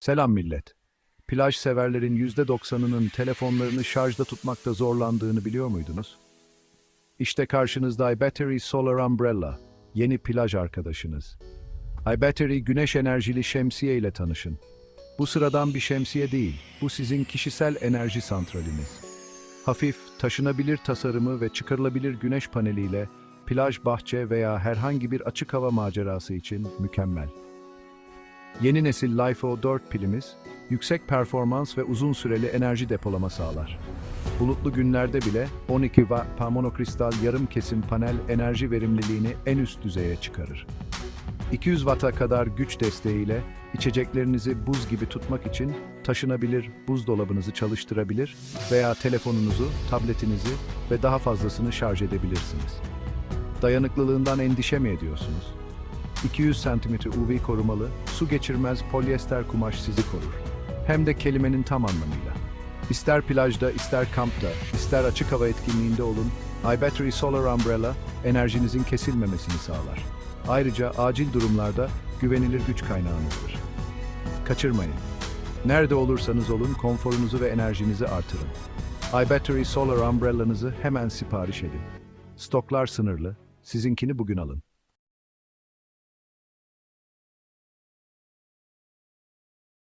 Selam millet. Plaj severlerin %90'ının telefonlarını şarjda tutmakta zorlandığını biliyor muydunuz? İşte karşınızda iBattery Solar Umbrella, yeni plaj arkadaşınız. iBattery güneş enerjili şemsiye ile tanışın. Bu sıradan bir şemsiye değil, bu sizin kişisel enerji santraliniz. Hafif, taşınabilir tasarımı ve çıkarılabilir güneş paneliyle plaj, bahçe veya herhangi bir açık hava macerası için mükemmel. Yeni nesil LiFeO 4 pilimiz, yüksek performans ve uzun süreli enerji depolama sağlar. Bulutlu günlerde bile 12 Watt monokristal yarım kesim panel enerji verimliliğini en üst düzeye çıkarır. 200 Watt'a kadar güç desteğiyle içeceklerinizi buz gibi tutmak için taşınabilir buzdolabınızı çalıştırabilir veya telefonunuzu, tabletinizi ve daha fazlasını şarj edebilirsiniz. Dayanıklılığından endişe mi ediyorsunuz? 200 cm UV korumalı, su geçirmez polyester kumaş sizi korur. Hem de kelimenin tam anlamıyla. İster plajda, ister kampta, ister açık hava etkinliğinde olun, iBattery Solar Umbrella enerjinizin kesilmemesini sağlar. Ayrıca acil durumlarda güvenilir güç kaynağınızdır. Kaçırmayın. Nerede olursanız olun konforunuzu ve enerjinizi artırın. iBattery Solar Umbrella'nızı hemen sipariş edin. Stoklar sınırlı, sizinkini bugün alın.